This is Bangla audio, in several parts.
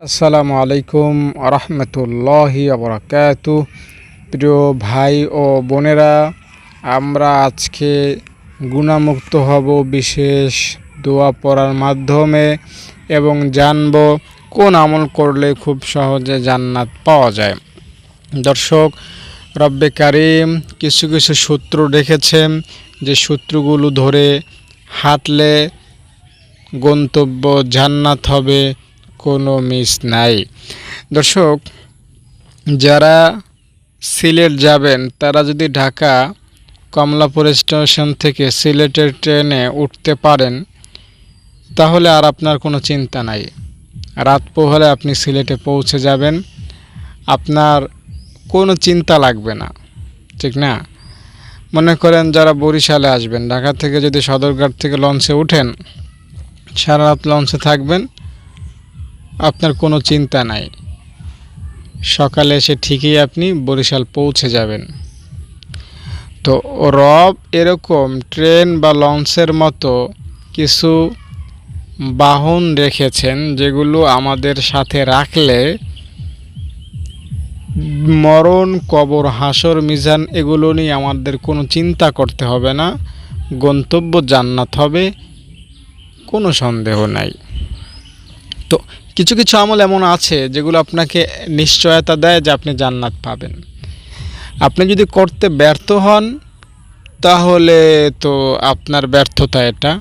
আসসালামু আলাইকুম রহমতুল্লাহি আবরাকাত প্রিয় ভাই ও বোনেরা, আমরা আজকে গুণামুক্ত হব বিশেষ দোয়া পড়ার মাধ্যমে এবং জানব কোন আমল করলে খুব সহজে জান্নাত পাওয়া যায়। দর্শক, রব্বে কারিম কিছু কিছু সূত্র রেখেছেন যে সূত্রগুলো ধরে হাঁটলে গন্তব্য জান্নাত হবে কোনো মিস নাই। দর্শক, যারা সিলেট যাবেন, তারা যদি ঢাকা কমলাপুর স্টেশন থেকে সিলেটের ট্রেনে উঠতে পারেন, তাহলে আর আপনার কোনো চিন্তা নাই। রাত পোহলে আপনি সিলেটে পৌঁছে যাবেন, আপনার কোনো চিন্তা লাগবে না, ঠিক না? মনে করেন যারা বরিশালে আসবেন, ঢাকা থেকে যদি সদরঘাট থেকে লঞ্চে উঠেন, সারা রাত লঞ্চে থাকবেন আপনার কোনো চিন্তা নাই। সকালে এসে ঠিকই আপনি বরিশাল পৌঁছে যাবেন। তো রব এরকম ট্রেন বা লঞ্চের মতো কিছু বাহন রেখেছেন যেগুলো আমাদের সাথে রাখলে মরণ, কবর, হাসর, মিজান এগুলো নিয়ে আমাদের কোনো চিন্তা করতে হবে না। গন্তব্য জান্নাত হবে, কোনো সন্দেহ নাই। তো কিছু কিছু আমল এমন আছে যেগুলো আপনাকে নিশ্চয়তা দেয় যে আপনি জান্নাত পাবেন। আপনি যদি করতে ব্যর্থ হন, তাহলে তো আপনার ব্যর্থতা এটা।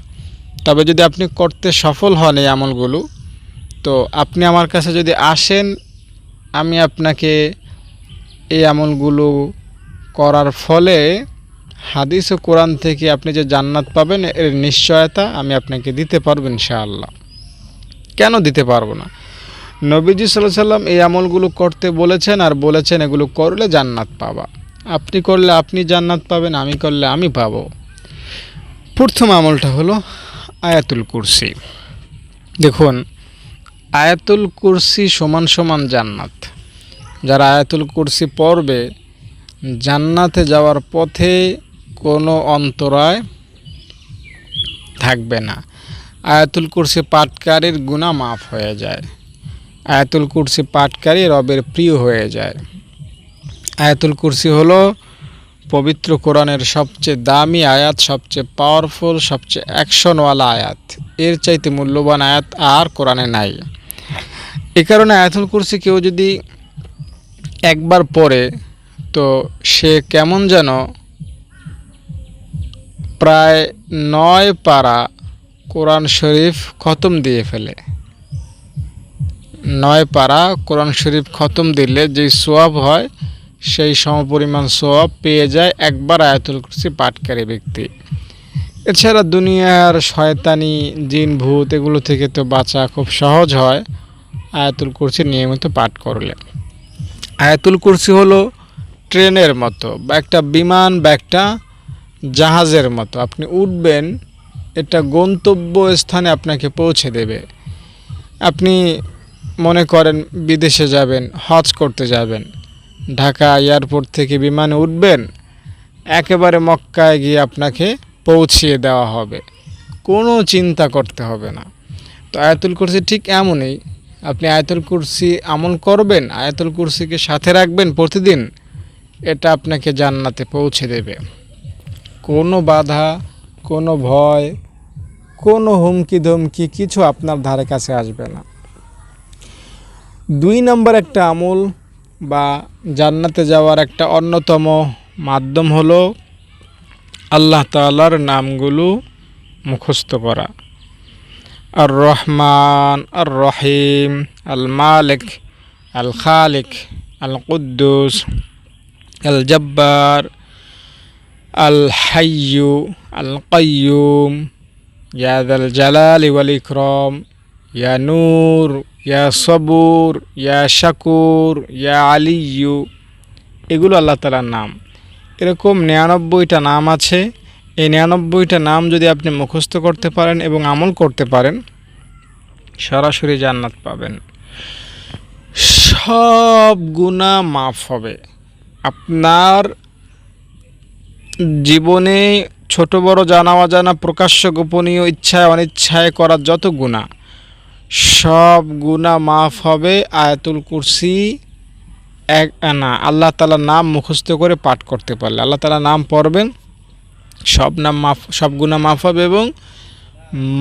তবে যদি আপনি করতে সফল হন এই আমলগুলো, তো আপনি আমার কাছে যদি আসেন, আমি আপনাকে এই আমলগুলো করার ফলে হাদিস ও কোরআন থেকে আপনি যে জান্নাত পাবেন, এর নিশ্চয়তা আমি আপনাকে দিতে পারব ইনশাআল্লাহ। কেন দিতে পারব না? নবীজি সাল্লাহ সাল্লাম এই আমলগুলো করতে বলেছেন আর বলেছেন এগুলো করলে জান্নাত পাবা। আপনি করলে আপনি জান্নাত পাবেন, আমি করলে আমি পাবো। প্রথম আমলটা হলো আয়াতুল কুরসি। দেখুন, আয়াতুল কুরসি সমান সমান জান্নাত। যারা আয়াতুল কুরসি পড়বে, জান্নাতে যাওয়ার পথে কোনো অন্তরায় থাকবে না। আয়াতুল কুরসি পাটকারীর গুণা মাফ হয়ে যায়। আয়াতুল কুরসি পাটকারী রবের প্রিয় হয়ে যায়। আয়াতুল কুরসি হলো পবিত্র কোরআনের সবচেয়ে দামি আয়াত, সবচেয়ে পাওয়ারফুল সবচেয়ে অ্যাকশনওয়ালা আয়াত। এর চাইতে মূল্যবান আয়াত আর কোরআনে নাই। এ কারণে আয়াতুল কুরসি কেউ যদি একবার পড়ে, তো সে কেমন যেন প্রায় নয় পারা কোরআন শরীফ খতম দিয়ে ফেলে। নয় পারা কোরআন শরীফ খতম দিলে যে সোয়াব হয়, সেই সমপরিমাণ সোয়াব পেয়ে যায় একবার আয়াতুল কুরসি পাঠকারী ব্যক্তি। এছাড়া দুনিয়ার শয়তানি, জিন, ভূত এগুলো থেকে তো বাঁচা খুব সহজ হয়, আয়াতুল কুরসি নিয়মিত পাঠ করলে। আয়াতুল কুরসি হলো ট্রেনের মতো বা একটা বিমান বা একটা জাহাজের মতো। আপনি উঠবেন এটা গন্তব্য স্থানে আপনাকে পৌঁছে দেবে। আপনি মনে করেন বিদেশে যাবেন, হজ করতে যাবেন, ঢাকা এয়ারপোর্ট থেকে বিমানে উঠবেন, একেবারে মক্কায় গিয়ে আপনাকে পৌঁছিয়ে দেওয়া হবে। কোনো চিন্তা করতে হবে না। তো আয়াতুল কুরসি ঠিক এমনই। আপনি আয়াতুল কুরসি আমল করবেন, আয়াতুল কুরসিকে সাথে রাখবেন প্রতিদিন, এটা আপনাকে জান্নাতে পৌঁছে দেবে। কোনো বাধা কোনো ভয়, কোনো হুমকি ধমকি কিছু আপনার ধারে কাছে আসবে না। দুই নম্বর একটা আমল বা জান্নাতে যাওয়ার একটা অন্যতম মাধ্যম হলো আল্লাহ তালার নামগুলো মুখস্থ করা। আর রহমান আর রহিম আল মালিক আল খালিক আল কুদ্দুস আল জব্বার আল হাইয়ু ইয়া দাল জালাল ওয়াল ইকরম ইয়া নূর ইয়া সবুর ইয়া শাকুর ইয়া আলিয়ু এগুলো আল্লাহ তালার নাম। এরকম নিরানব্বইটা নাম আছে। এই নিরানব্বইটা নাম যদি আপনি মুখস্থ করতে পারেন এবং আমল করতে পারেন, সরাসরি জান্নাত পাবেন। সব গুণা মাফ হবে। আপনার জীবনে ছোট বড় জানা অজানা প্রকাশ্য গোপনীয় ইচ্ছায় অনিচ্ছায় করার যত গুণা, সব গুণা মাফ হবে আয়াতুল কুরসি এক না, আল্লাহ তালার নাম মুখস্থ করে পাঠ করতে পারলে। আল্লাহ তালার নাম পড়বেন, সব নাম মাফ, সব গুণা মাফ হবে এবং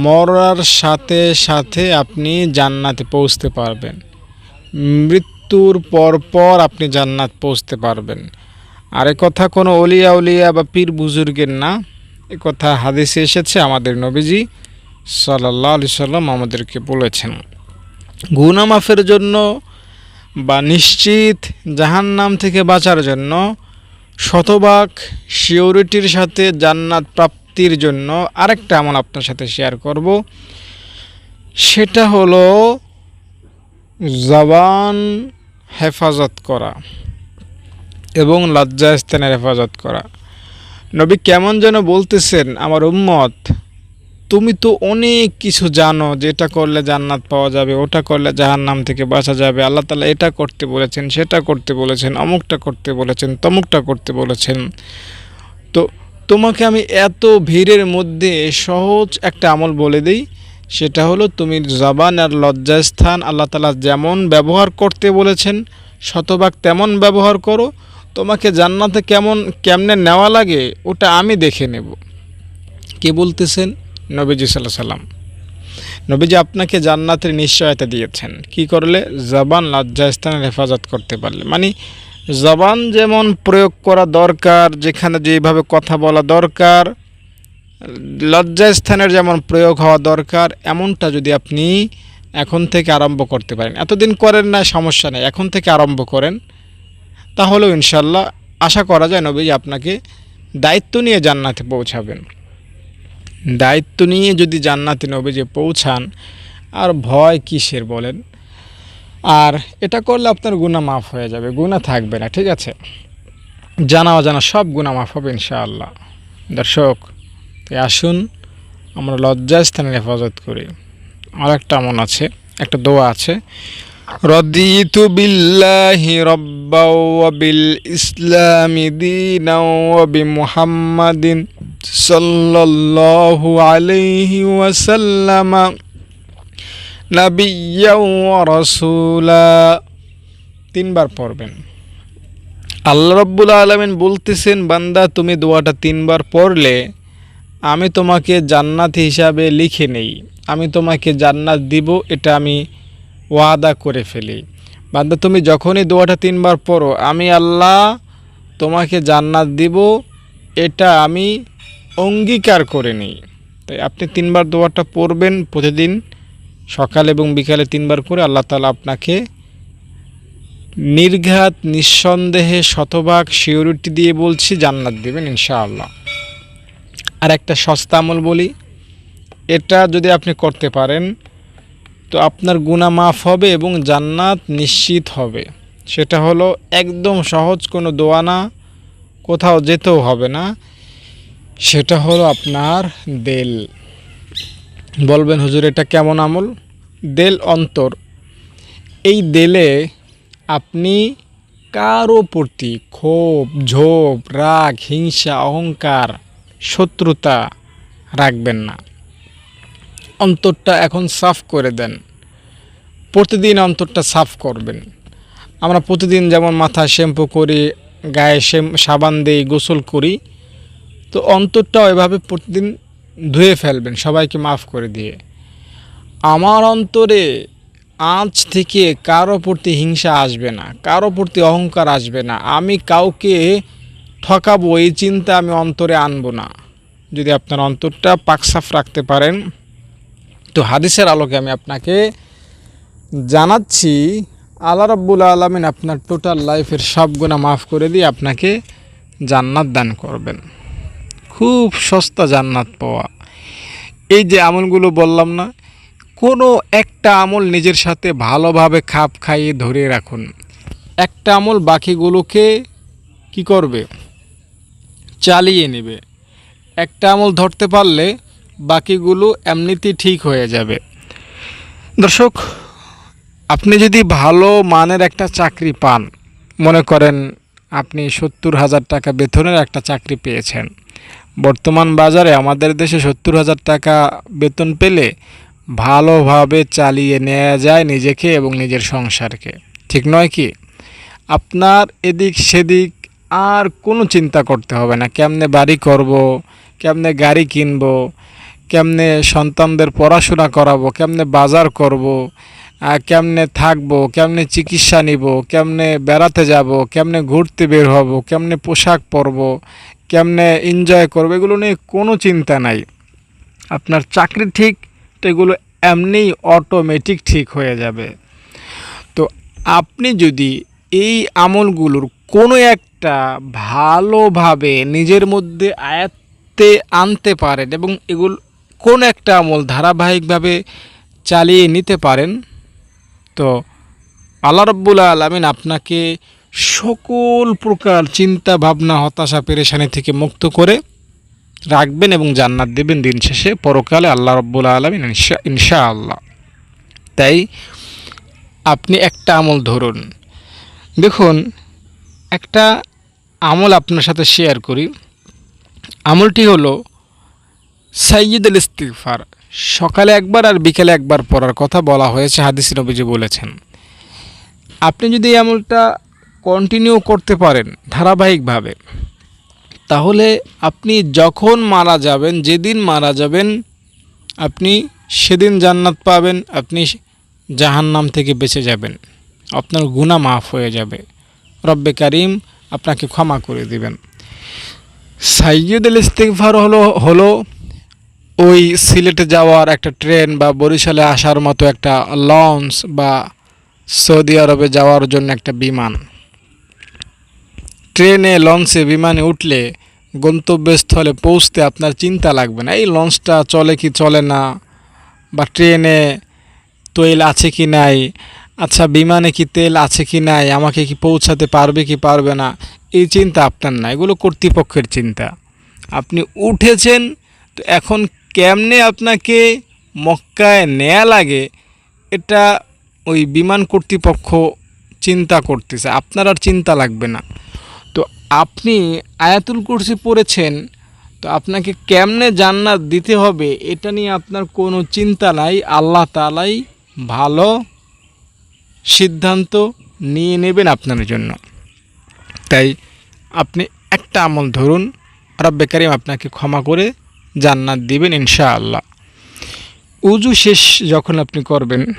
মরার সাথে সাথে আপনি জান্নাতে পৌঁছতে পারবেন। মৃত্যুর পর পর আপনি জান্নাত পৌঁছতে পারবেন। আর কথা কোনো অলিয়া উলিয়া বা পীর বুজুর্গের না। এ কথা হাদিসে এসেছে, আমাদের নবীজি সাল্লাহ আলি সাল্লাম আমাদেরকে বলেছেন গুনা মাফের জন্য বা নিশ্চিত জাহান্নাম থেকে বাঁচার জন্য শতভাগ সিওরিটির সাথে জান্নাত প্রাপ্তির জন্য আরেকটা আমল আপনার সাথে শেয়ার করব। সেটা হলো জবান হেফাজত করা এবং লজ্জাস্থানের হেফাজত করা। নবী কেমন যেন বলতেছেন, আমার উম্মত, তুমি তো অনেক কিছু জানো, যেটা করলে জান্নাত পাওয়া যাবে, ওটা করলে জাহান্নাম থেকে বাঁচা যাবে, আল্লাহ তালা এটা করতে বলেছেন, সেটা করতে বলেছেন, অমুকটা করতে বলেছেন, তমুকটা করতে বলেছেন। তো তোমাকে আমি এত ভিড়ের মধ্যে সহজ একটা আমল বলে দিই, সেটা হলো তুমি জবান আর লজ্জাস্থান আল্লাহ তালা যেমন ব্যবহার করতে বলেছেন, শতভাগ তেমন ব্যবহার করো তোমাকে জান্নাতে কেমন, কেমনে নেওয়া লাগে, ওটা আমি দেখে নেব। কে বলতেছেন? নবীজি সাল্লাহ সাল্লাম। নবীজি আপনাকে জান্নাতের নিশ্চয়তা দিয়েছেন। কি করলে? জবান লজ্জাস্থানের হেফাজত করতে পারলে। মানে জবান যেমন প্রয়োগ করা দরকার, যেখানে যেভাবে কথা বলা দরকার লজ্জাস্থানের যেমন প্রয়োগ হওয়া দরকার, এমনটা যদি আপনি এখন থেকে আরম্ভ করতে পারেন। এতদিন করেন না, সমস্যা নেই। এখন থেকে আরম্ভ করেন। তাহলেও ইনশাল্লাহ আশা করা যায় নবী আপনাকে দায়িত্ব নিয়ে জান্নাতে পৌঁছাবেন। দায়িত্ব নিয়ে যদি জান্নাতে নবী যে পৌঁছান, আর ভয় কিসের বলেন? আর এটা করলে আপনার গুণা মাফ হয়ে যাবে গুণা থাকবে না, ঠিক আছে? জানা অজানা সব গুণা মাফ হবে ইনশাআল্লাহ। দর্শক আসুন, আমরা লজ্জাস্থানের হেফাজত করি। আর একটা মন আছে, একটা দোয়া আছে رضيت بالله ربا وبالإسلام دينا وبمحمد صلى الله عليه وسلم نبيا ورسولا তিনবার পড়বেন আল্লাহ রব্বুল আলমিন বলতেছেন বান্দা তুমি দোয়াটা তিনবার পড়লে আমি তোমাকে জান্নাত হিসাবে লিখে নেই আমি তোমাকে জান্নাত দিব এটা আমি ওয়াদা করে ফেলি। বান্দা, তুমি যখনই দোয়াটা তিনবার পড়ো, আমি আল্লাহ তোমাকে জান্নাত দিব, এটা আমি অঙ্গীকার করে নিই। তাই আপনি তিনবার দোয়াটা পড়বেন প্রতিদিন, সকাল এবং বিকালে তিনবার করে আল্লাহ তালা আপনাকে নির্ঘাত, নিঃসন্দেহে শতভাগ সিওরিটি দিয়ে বলছি জান্নাত দেবেন ইনশাআল্লাহ। আর একটা সস্তা আমল বলি, এটা যদি আপনি করতে পারেন তো আপনার গুণা মাফ হবে এবং জান্নাত নিশ্চিত হবে। সেটা হলো একদম সহজ কোনো দোয়া না, কোথাও যেতেও হবে না। সেটা হলো আপনার দেল। বলবেন, হুজুর, এটা কেমন আমল? দেল অন্তর। এই দেলে আপনি কারও প্রতি ক্ষোভ, ঝোপ, রাগ, হিংসা, অহংকার, শত্রুতা রাখবেন না। অন্তরটা এখন সাফ করে দেন। প্রতিদিন অন্তরটা সাফ করবেন। আমরা প্রতিদিন যেমন মাথা শ্যাম্পু করি, গায়ে শ্যাম, সাবান দিই, গোসল করি, তো অন্তরটাও এভাবে প্রতিদিন ধুয়ে ফেলবেন, সবাইকে মাফ করে দিয়ে। আমার অন্তরে আজ থেকে কারও প্রতি হিংসা আসবে না, কারও প্রতি অহংকার আসবে না। আমি কাউকে ঠকাবো, এই চিন্তা আমি অন্তরে আনব না। যদি আপনার অন্তরটা পাকসাফ রাখতে পারেন, তো হাদিসের আলোকে আমি আপনাকে জানাচ্ছি, আল্লাহ রব্বুল আলমিন আপনার টোটাল লাইফের সব গুণা মাফ করে দিয়ে আপনাকে জান্নাত দান করবেন। খুব সস্তা জান্নাত পাওয়া। এই যে আমলগুলো বললাম না, কোনো একটা আমল নিজের সাথে ভালোভাবে খাপ খাইয়ে ধরে রাখুন। একটা আমল বাকিগুলোকে কি করবে? চালিয়ে নেবে। একটা আমল ধরতে পারলে বাকিগুলো এমনিতেই ঠিক হয়ে যাবে। দর্শক আপনি যদি ভালো মানের একটা চাকরি পান, মনে করেন আপনি সত্তর হাজার টাকা বেতনের একটা চাকরি পেয়েছেন। বর্তমান বাজারে আমাদের দেশে সত্তর হাজার টাকা বেতন পেলে ভালোভাবে চালিয়ে নেওয়া যায় নিজেকে এবং নিজের সংসারকে। ঠিক নয় কি? আপনার এদিক সেদিক আর কোনো চিন্তা করতে হবে না। কেমনে বাড়ি করব, কেমনে গাড়ি কিনব, কেমনে সন্তানদের পড়াশোনা করাবো, কেমনে বাজার করব কেমনে থাকব, কেমনে চিকিৎসা নিব, কেমনে বেড়াতে যাব, কেমনে ঘুরতে বের হব, কেমনে পোশাক পরব, কেমনে এনজয় করব, এগুলো নিয়ে কোনো চিন্তা নাই। আপনার চাকরি ঠিক, তো এগুলো এমনিই অটোমেটিক ঠিক হয়ে যাবে। তো আপনি যদি এই আমলগুলোর কোনো একটা ভালোভাবে নিজের মধ্যে আয়ত্তে আনতে পারেন এবং এগুলো কোন একটা আমল ধারাবাহিকভাবে চালিয়ে নিতে পারেন তো আল্লাহ রব্বুল আলমিন আপনাকে সকল প্রকার চিন্তা, ভাবনা, হতাশা, পেরেশানি থেকে মুক্ত করে রাখবেন এবং জান্নাত দেবেন দিন শেষে, পরকালে আল্লাহ রব্বুল আলমিন ইনশা আল্লাহ তাই আপনি একটা আমল ধরুন। দেখুন, একটা আমল আপনার সাথে শেয়ার করি। আমলটি হলো সাইয়দ আল ইস্তিগফার। সকালে একবার আর বিকেলে একবার পড়ার কথা বলা হয়েছে, হাদিস নবীজি বলেছেন। আপনি যদি আমলটা কন্টিনিউ করতে পারেন ধারাবাহিকভাবে, তাহলে আপনি যখন মারা যাবেন, যেদিন মারা যাবেন, আপনি সেদিন জান্নাত পাবেন, আপনি জাহান্নাম থেকে বেঁচে যাবেন। আপনার গুণা মাফ হয়ে যাবে। রব্বে কারিম আপনাকে ক্ষমা করে দিবেন। সাইয়দ আল ইস্তিগফার হলো হলো ওই সিলেটে যাওয়ার একটা ট্রেন বা বরিশালে আসার মতো একটা লঞ্চ বা সৌদি আরবে যাওয়ার জন্য একটা বিমান। ট্রেনে, লঞ্চে বিমানে উঠলে গন্তব্যস্থলে পৌঁছতে আপনার চিন্তা লাগবে না, এই লঞ্চটা চলে কি চলে না? বা ট্রেনে তৈল আছে কি নাই? আচ্ছা বিমানে কি তেল আছে কি নাই? আমাকে কি পৌঁছাতে পারবে কি পারবে না? এই চিন্তা আপনার না, এগুলো কর্তৃপক্ষের চিন্তা। আপনি উঠেছেন, তো এখন কেমনে আপনাকে মক্কায় নেয়া লাগে, এটা ওই বিমান কর্তৃপক্ষ চিন্তা করতেছে। আপনার আর চিন্তা লাগবে না। তো আপনি আয়াতুল কুরসি পড়েছেন, তো আপনাকে কেমনে জান্নাত দিতে হবে এটা নিয়ে আপনার কোনো চিন্তা নাই। আল্লাহ তালাই ভালো সিদ্ধান্ত নিয়ে নেবেন আপনার জন্য। তাই আপনি একটা আমল ধরুন, রব্বে কারিম আপনাকে ক্ষমা করে জান্নাত দিবেন ইনশাআল্লাহ। উজু শেষ যখন আপনি করবেন,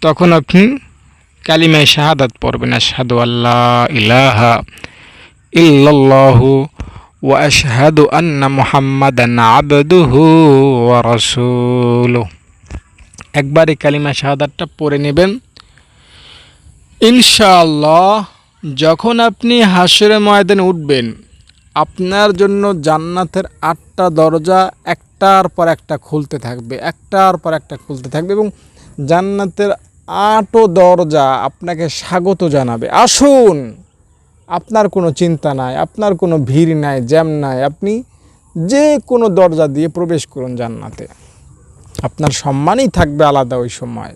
তখন আপনি কালিমায় শাহাদাত পড়বেন, আশহাদু আল্লাহ ইলাহা ইল্লাল্লাহু ওয়া আশহাদু আন্না মুহাম্মাদান আবদুহু ওয়া রাসূলুহু। একবার কালিমা শাহাদাতটা পড়ে নেবেন। ইনশাআল্লাহ, যখন আপনি হাসরে ময়দানে উঠবেন আপনার জন্য জান্নাতের আটটা দরজা একটার পর একটা খুলতে থাকবে, একটার পর একটা খুলতে থাকবে এবং জান্নাতের আটও দরজা আপনাকে স্বাগত জানাবে। আসুন, আপনার কোনো চিন্তা নাই, আপনার কোনো ভিড় নাই, জ্যাম নাই, আপনি যে কোনো দরজা দিয়ে প্রবেশ করুন জান্নাতে। আপনার সম্মানই থাকবে আলাদা ওই সময়।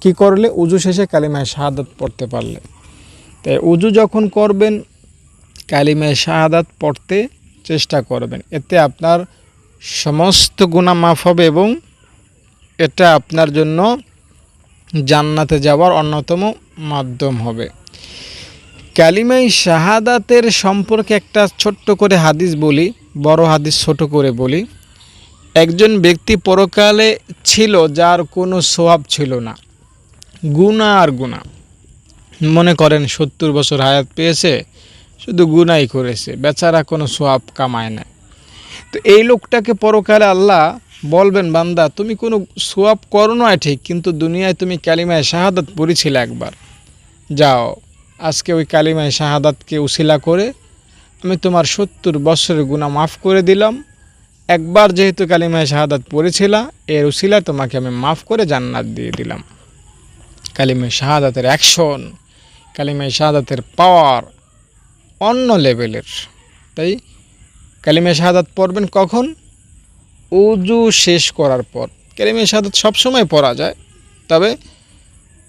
কি করলে? উজু শেষে কালিমায় শাহাদাত পড়তে পারলে। তাই উজু যখন করবেন কালিমায় শাহাদাত পড়তে চেষ্টা করবেন। এতে আপনার সমস্ত গুণা মাফ হবে এবং এটা আপনার জন্য জান্নাতে যাওয়ার অন্যতম মাধ্যম হবে। কালিমাই শাহাদাতের সম্পর্কে একটা ছোট্ট করে হাদিস বলি, বড় হাদিস ছোট করে বলি। একজন ব্যক্তি পরকালে ছিল যার কোনো সোয়াব ছিল না। গুণা আর গুণা মনে করেন সত্তর বছর হায়াত পেয়েছে শুধু গুনাই করেছে, বেচারা কোনো সোয়াব কামায় না তো এই লোকটাকে পরকালে আল্লাহ বলবেন, বান্দা, তুমি কোনো সোয়াব করো নয় ঠিক, কিন্তু দুনিয়ায় তুমি কালিমায় শাহাদাত পড়েছিলে একবার। যাও, আজকে ওই কালিমায় শাহাদাতকে উশিলা করে আমি তোমার সত্তর বছরের গুণা মাফ করে দিলাম। একবার যেহেতু কালিমায় শাহাদাত পড়েছিলা, এর উশিলা তোমাকে আমি মাফ করে জান্নাত দিয়ে দিলাম। কালিমায় শাহাদাতের অ্যাকশন কালিমায় শাহাদাতের পাওয়ার অন্য লেভেলের। তাই কালিমে শাহাদাত পড়বেন কখন? অজু শেষ করার পর। কালিমে শাহাদাত সবসময় পড়া যায়, তবে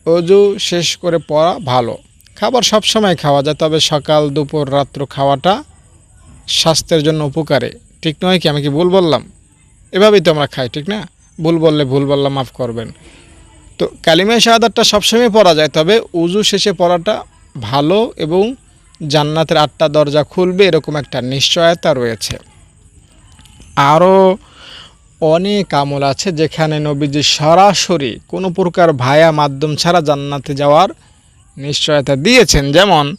অজু শেষ করে পড়া ভালো। খাবার সবসময় খাওয়া যায়, তবে সকাল, দুপুর, রাত্র খাওয়াটা স্বাস্থ্যের জন্য উপকারে। ঠিক নয় কি? আমি কি ভুল বললাম? এভাবেই তো আমরা খাই, ঠিক না? ভুল বললে ভুল বললাম মাফ করবেন। তো কালিমা শাহাদাতটা সবসময় পড়া যায়, তবে উজু শেষে পড়াটা ভালো এবং জান্নাতের আটটা দরজা খুলবে এরকম একটা নিশ্চয়তা রয়েছে। আরও অনেক আমল আছে যেখানে নবীজি সরাসরি কোনো প্রকার ভায়া মাধ্যম ছাড়া জান্নাতে যাওয়ার নিশ্চয়তা দিয়েছেন। যেমন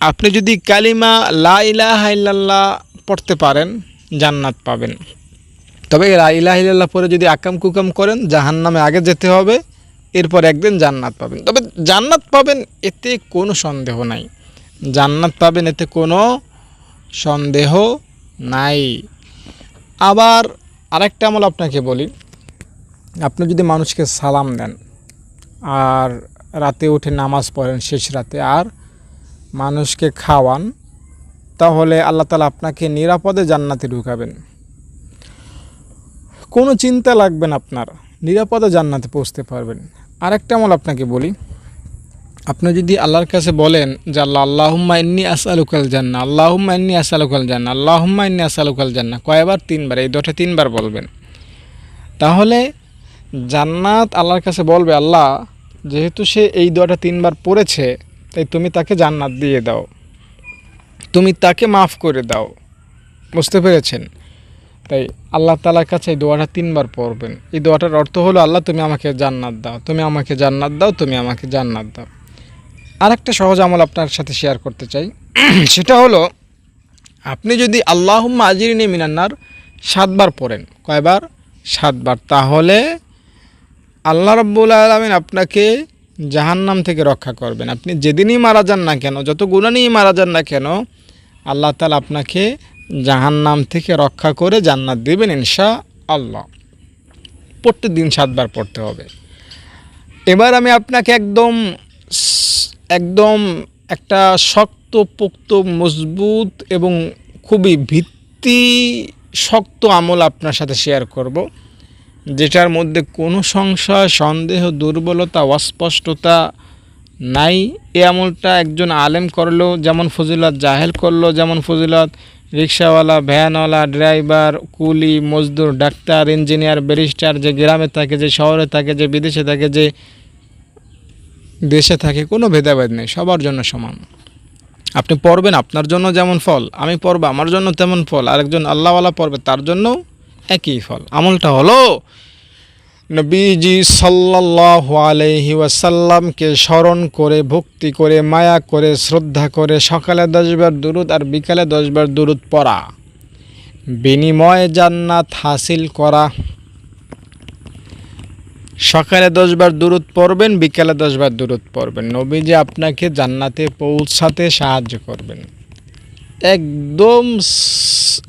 আপনি যদি কালিমা লা ইলাহা ইল্লাল্লাহ পড়তে পারেন, জান্নাত পাবেন। তবে লা ইলাহা পরে যদি আকাম কুকাম করেন, জাহান্নামে আগে যেতে হবে। এরপর একদিন জান্নাত পাবেন। তবে জান্নাত পাবেন এতে কোনো সন্দেহ নাই। জান্নাত পাবেন এতে কোনো সন্দেহ নাই। আবার আরেকটা আমল আপনাকে বলি। আপনি যদি মানুষকে সালাম দেন আর রাতে উঠে নামাজ পড়েন শেষ রাতে আর মানুষকে খাওয়ান, তাহলে আল্লাহ তালা আপনাকে নিরাপদে জান্নাতে ঢুকাবেন। কোনো চিন্তা লাগবে না আপনার। নিরাপদে জান্নাতে পৌঁছতে পারবেন। আরেকটা আমল আপনাকে বলি। আপনি যদি আল্লাহর কাছে বলেন যে আল্লাহ, আল্লাহুম্মা ইন্নি আসালুকাল জান্না আল্লাহুম্মা ইন্নি আসালুকাল জান্না আল্লাহুম্মা ইন্নি আসালুকাল জান্না কয়বার? তিনবার। এই দুটো তিনবার বলবেন। তাহলে জান্নাত আল্লাহর কাছে বলবে, আল্লাহ, যেহেতু সে এই দোয়াটা তিনবার পড়েছে, তাই তুমি তাকে জান্নাত দিয়ে দাও। তুমি তাকে মাফ করে দাও। বুঝতে পেরেছেন? তাই আল্লাহ তালার কাছে এই দোয়াটা তিনবার পড়বেন। এই দোয়াটার অর্থ হলো, আল্লাহ, তুমি আমাকে জান্নাত দাও। তুমি আমাকে জান্নাত দাও, তুমি আমাকে জান্নাত দাও। আরেকটা সহজ আমল আপনার সাথে শেয়ার করতে চাই। সেটা হলো, আপনি যদি আল্লাহুম্মা আজিরিনী মিনান্নার সাতবার পড়েন। কয়বার? সাতবার। তাহলে আল্লাহ রব্বুল আলমিন আপনাকে জাহান্নাম থেকে রক্ষা করবেন। আপনি যেদিনই মারা যান না কেন, যত গুণা মারা যান না কেন, আল্লাহ তালা আপনাকে জাহান্নাম থেকে রক্ষা করে জান্নাত দেবেন ইনশা আল্লাহ প্রত্যেক দিন সাতবার পড়তে হবে। এবার আমি আপনাকে একদম একদম একটা শক্ত পোক্ত মজবুত এবং খুবই ভিত্তি শক্ত আমল আপনার সাথে শেয়ার করব, যেটার মধ্যে কোনো সংশয়, সন্দেহ, দুর্বলতা, অস্পষ্টতা নাই। এ আমলটা একজন আলেম করল, যেমন ফজিলত জাহেল করল, যেমন ফজিলত রিক্সাওয়ালা, ভ্যানওয়ালা, ড্রাইভার, কুলি, মজদুর, ডাক্তার, ইঞ্জিনিয়ার, ব্যারিস্টার যে গ্রামে থাকে, যে শহরে থাকে, যে বিদেশে থাকে, যে দেশে থাকে, কোনো ভেদাভেদ নেই, সবার জন্য সমান। আপনি পড়বেন আপনার জন্য যেমন ফল, আমি পড়ব আমার জন্য তেমন ফল, আরেকজন আল্লাহওয়ালা পড়বে তার জন্য একই ফল। আমলটা হলো নবীজি সাল্লাল্লাহু আলাইহি ওয়াসাল্লামকে স্মরণ করে, ভক্তি করে, মায়া করে, শ্রদ্ধা করে সকালে দশবার দুরুদ আর বিকালে দশবার দুরুদ পড়া। বিনিময়ে জান্নাত হাসিল করা। সকালে দশবার দূরত পড়বেন, বিকালে দশবার দূরত পড়বেন। নবীজি আপনাকে জান্নাতে পৌঁছাতে সাহায্য করবেন। একদম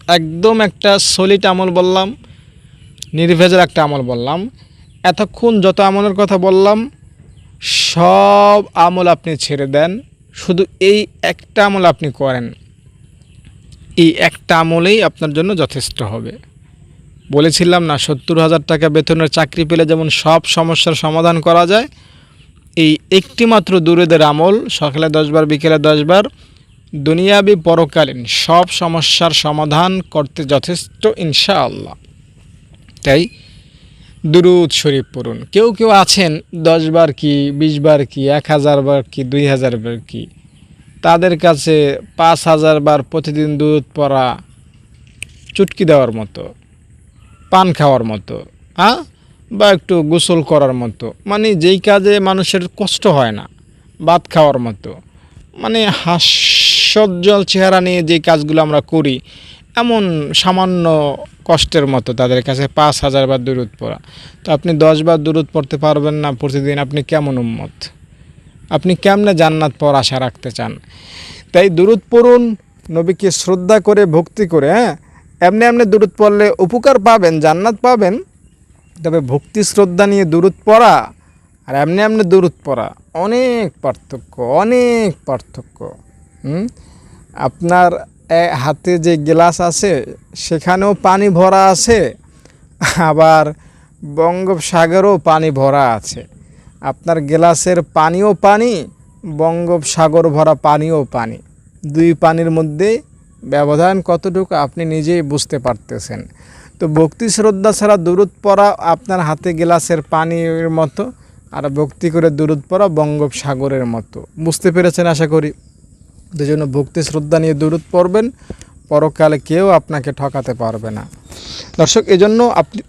একদম একটা সলিড আমল বললাম নির্ভেজাল একটা আমল বললাম। এতক্ষণ যত আমলের কথা বললাম, সব আমল আপনি ছেড়ে দেন। শুধু এই একটা আমল আপনি করেন। এই একটা আমলেই আপনার জন্য যথেষ্ট হবে। বলেছিলাম না, সত্তর হাজার টাকা বেতনের চাকরি পেলে যেমন সব সমস্যার সমাধান করা যায়, এই একটি মাত্র দূরেদের আমল, সকালে দশবার, বিকেলে দশবার, দুনিয়াবি পরকালীন সব সমস্যার সমাধান করতে যথেষ্ট, ইনশাআল্লাহ। তাই দুরুদ শরীফ পড়ুন। কেউ কেউ আছেন দশবার কি বিশবার কি, এক হাজার বার কি, দুই হাজার বার কি। তাদের কাছে পাঁচ হাজার বার প্রতিদিন দুধ পড়া চুটকি দেওয়ার মতো, পান খাওয়ার মতো হ্যাঁ? বা একটু গোসল করার মতো। মানে যেই কাজে মানুষের কষ্ট হয় না, ভাত খাওয়ার মতো। মানে হাস্যোজ্জ্বল চেহারা নিয়ে যে কাজগুলো আমরা করি, এমন সামান্য কষ্টের মতো তাদের কাছে পাঁচ হাজার বার দূরত পড়া। তো আপনি দশ বার দূরত পড়তে পারবেন না, প্রতিদিন আপনি কেমন উম্মত? আপনি কেমনে জান্নাত পর আশা রাখতে চান? তাই দূরত পড়ুন, নবীকে শ্রদ্ধা করে, ভক্তি করে হ্যাঁ? এমনি এমনি দূরত পড়লে উপকার পাবেন, জান্নাত পাবেন। তবে ভক্তি, শ্রদ্ধা নিয়ে দূরত পড়া আর এমনি এমনি দূরত পড়া, অনেক পার্থক্য অনেক পার্থক্য। হুম? আপনার হাতে যে গ্লাস আছে, সেখানেও পানি ভরা আছে, আবার বঙ্গোপসাগরও পানি ভরা আছে। আপনার গ্লাসের পানিও পানি, বঙ্গোপসাগর ভরা পানিও পানি। দুই পানির মধ্যে ব্যবধান কতটুকু আপনি নিজেই বুঝতে পারতেছেন। তো ভক্তি শ্রদ্ধা ছাড়া দূরত পড়া আপনার হাতে গ্লাসের পানির মতো, আর ভক্তি করে দূরত পড়া বঙ্গোপসাগরের মতো। বুঝতে পেরেছেন আশা করি? তো জন্য ভক্তি শ্রদ্ধা নিয়ে দূরত পড়বেন, পরকালে কেউ আপনাকে ঠকাতে পারবে না। দর্শক, এজন্য আপনি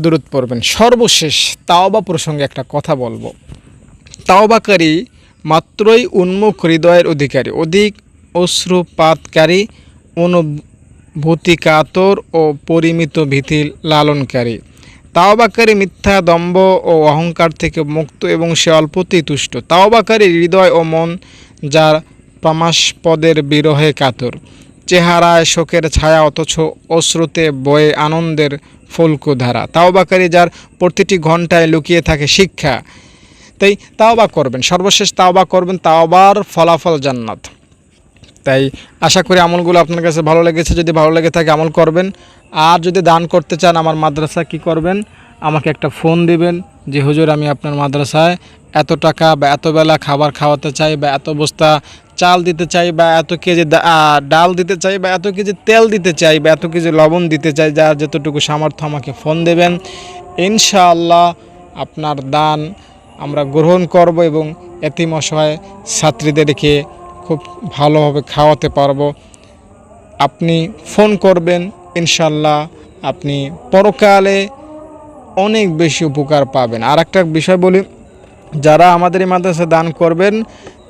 দূরত পড়বেন। সর্বশেষ তাওবা প্রসঙ্গে একটা কথা বলব। তাওবাকারী মাত্রই উন্মুখ হৃদয়ের অধিকারী, অধিক অশ্রুপাতকারী অনুভূতি কাতর ও পরিমিত ভীতি লালনকারী। তাওবাকারী মিথ্যা, দম্ভ ও অহংকার থেকে মুক্ত এবং সে অল্পতেই তুষ্ট। তাওবাকারী হৃদয় ও মন যার প্রমাসপদের বিরহে কাতর। চেহারায় শোকের ছায়া অথচ অশ্রুতে বয়ে আনন্দের ফুলকুধারা। তাওবাকারী যার প্রতিটি ঘন্টায় লুকিয়ে থাকে শিক্ষা। তাই তাওবা করবেন, সর্বশেষ তাওবা করবেন, তাওবার ফলাফল জান্নাত। তাই আশা করি আমলগুলো আপনার কাছে ভালো লেগেছে, যদি ভালো লেগে থাকে আমল করবেন। আর যদি দান করতে চান আমার মাদ্রাসা কি করবেন? আমাকে একটা ফোন দিবেন যে, হুজুর, আমি আপনার মাদ্রাসায় এত টাকা বা এত বেলা খাবার খাওয়াতে চাই বা এত বস্তা চাল দিতে চাই বা এত কেজি ডাল দিতে চাই বা এত কেজি তেল দিতে চাই বা এত কেজি লবণ দিতে চাই যার যতটুকু সামর্থ্য আমাকে ফোন দেবেন, ইনশাআল্লাহ আপনার দান আমরা গ্রহণ করব এবং এতিম অসহায় ছাত্রীদেরকে খুব ভালোভাবে খাওয়াতে পারব। আপনি ফোন করবেন ইনশাল্লাহ আপনি পরকালে অনেক বেশি উপকার পাবেন। আর একটা বিষয় বলি, যারা আমাদের এই মাদ্রাসা দান করবেন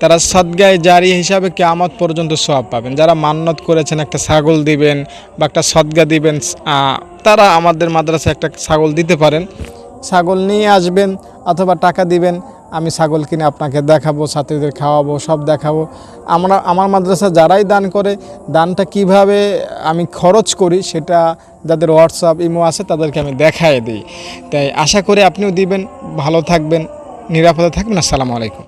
তারা সদগায় জারি হিসাবে কেয়ামত পর্যন্ত সব পাবেন। যারা মান্নত করেছেন, একটা ছাগল দিবেন বা একটা সদগা দিবেন তারা আমাদের মাদ্রাসায় একটা ছাগল দিতে পারেন। ছাগল নিয়ে আসবেন অথবা টাকা দিবেন, আমি ছাগল কিনে আপনাকে দেখাবো, ছাত্রীদের খাওয়াবো, সব দেখাবো। আমরা, আমার মাদ্রাসা যারাই দান করে, দানটা কীভাবে আমি খরচ করি সেটা যাদের হোয়াটসঅ্যাপ, ইমো আছে তাদেরকে আমি দেখায় দিই। তাই আশা করি আপনিও দিবেন, ভালো থাকবেন, নিরাপদে থাকবেন, আসসালামু আলাইকুম।